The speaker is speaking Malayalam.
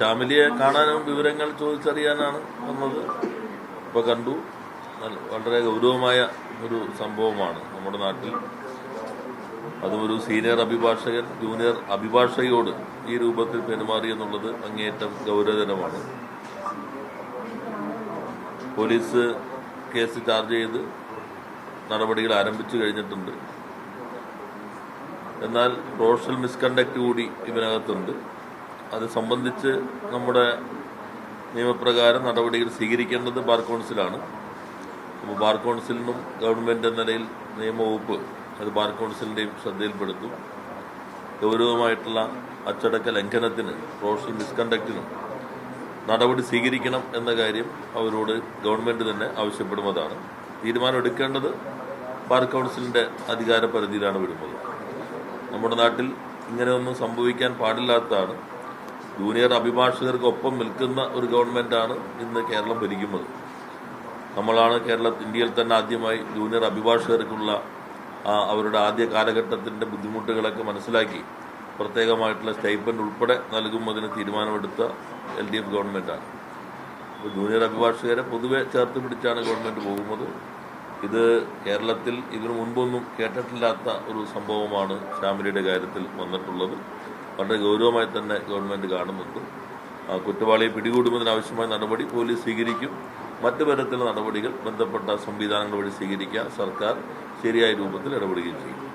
ഷാമിലിയെ കാണാനും വിവരങ്ങൾ ചോദിച്ചറിയാനാണ് വന്നത്. ഇപ്പൊ കണ്ടു. വളരെ ഗൗരവമായ ഒരു സംഭവമാണ് നമ്മുടെ നാട്ടിൽ. അതും ഒരു സീനിയർ അഭിഭാഷകൻ ജൂനിയർ അഭിഭാഷകയോട് ഈ രൂപത്തിൽ പെരുമാറി എന്നുള്ളത് അങ്ങേയറ്റം ഗൗരവതരമാണ് പോലീസ് കേസ് ചാർജ് ചെയ്ത് നടപടികൾ ആരംഭിച്ചു കഴിഞ്ഞിട്ടുണ്ട്. എന്നാൽ റോഷൽ മിസ്കണ്ടക്ട് കൂടി ഇതിനകത്തുണ്ട്. അത് സംബന്ധിച്ച് നമ്മുടെ നിയമപ്രകാരം നടപടികൾ സ്വീകരിക്കേണ്ടത് ബാർ കൗൺസിലാണ്. അപ്പോൾ ബാർ കൗൺസിലിനും ഗവൺമെന്റ് എന്ന നിലയിൽ നിയമവകുപ്പ് അത് ബാർ കൗൺസിലിന്റെയും ശ്രദ്ധയിൽപ്പെടുത്തും. ഗൗരവമായിട്ടുള്ള അച്ചടക്ക ലംഘനത്തിന് പ്രൊഫഷണൽ മിസ്കണ്ടക്റ്റിനും നടപടി സ്വീകരിക്കണം എന്ന കാര്യം അവരോട് ഗവൺമെന്റ് തന്നെ ആവശ്യപ്പെടുന്നതാണ് തീരുമാനം എടുക്കേണ്ടത് ബാർ കൗൺസിലിന്റെ അധികാര പരിധിയിലാണ് വിടുന്നത് നമ്മുടെ നാട്ടിൽ ഇങ്ങനെയൊന്നും സംഭവിക്കാൻ പാടില്ലാത്തതാണ്. ജൂനിയർ അഭിഭാഷകർക്കൊപ്പം നിൽക്കുന്ന ഒരു ഗവൺമെന്റാണ് ഇന്ന് കേരളം ഭരിക്കുന്നത്. നമ്മളാണ് കേരള ഇന്ത്യയിൽ തന്നെ ആദ്യമായി ജൂനിയർ അഭിഭാഷകർക്കുള്ള അവരുടെ ആദ്യ കാലഘട്ടത്തിന്റെ ബുദ്ധിമുട്ടുകളൊക്കെ മനസ്സിലാക്കി പ്രത്യേകമായിട്ടുള്ള സ്റ്റൈപ്പൻഡ് ഉൾപ്പെടെ നൽകുന്നതിന് തീരുമാനമെടുത്ത എൽ ഡി എഫ് ഗവൺമെന്റാണ് അപ്പോൾ ജൂനിയർ അഭിഭാഷകരെ പൊതുവെ ചേർത്ത് പിടിച്ചാണ് ഗവൺമെന്റ് പോകുന്നത്. ഇത് കേരളത്തിൽ ഇതിനു മുൻപൊന്നും കേട്ടിട്ടില്ലാത്ത ഒരു സംഭവമാണ് ഷാമിലിയുടെ കാര്യത്തിൽ വന്നിട്ടുള്ളത്. വളരെ ഗൗരവമായി തന്നെ ഗവൺമെന്റ് കാണുന്നുണ്ട് കുറ്റവാളിയെ പിടികൂടുന്നതിനാവശ്യമായ നടപടി പോലീസ് സ്വീകരിക്കും. മറ്റു തരത്തിലുള്ള നടപടികൾ ബന്ധപ്പെട്ട സംവിധാനങ്ങൾ വഴി സ്വീകരിക്കാൻ സർക്കാർ ശരിയായ രൂപത്തിൽ ഇടപെടുകയും ചെയ്യും.